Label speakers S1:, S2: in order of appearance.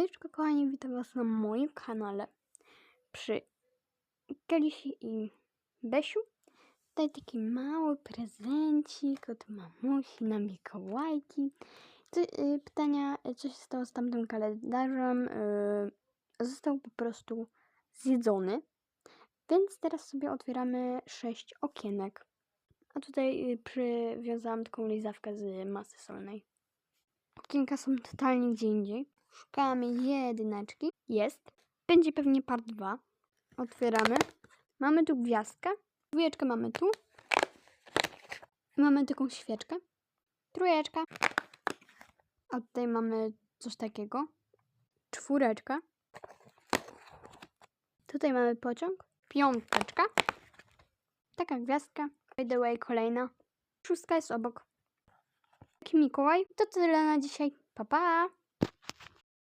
S1: Hejczko kochani, witam was na moim kanale przy Kelisi i Besiu. Tutaj taki mały prezencik od mamusi na Mikołajki. Ty, y, pytania, y, co się stało z tamtym kalendarzem, y, został po prostu zjedzony. Więc teraz sobie otwieramy sześć okienek. A tutaj y, przywiązałam taką lizawkę z masy solnej. Okienka są totalnie gdzie indziej. Szukamy jedyneczki. Jest. Będzie pewnie part 2. Otwieramy. Mamy tu gwiazdkę. Dwójeczkę mamy tu. Mamy taką świeczkę. Trójeczka. A tutaj mamy coś takiego. Czwóreczka. Tutaj mamy pociąg. Piąteczka. Taka gwiazdka. By the way, kolejna. Szóstka jest obok. Taki Mikołaj. To tyle na dzisiaj. Pa, pa!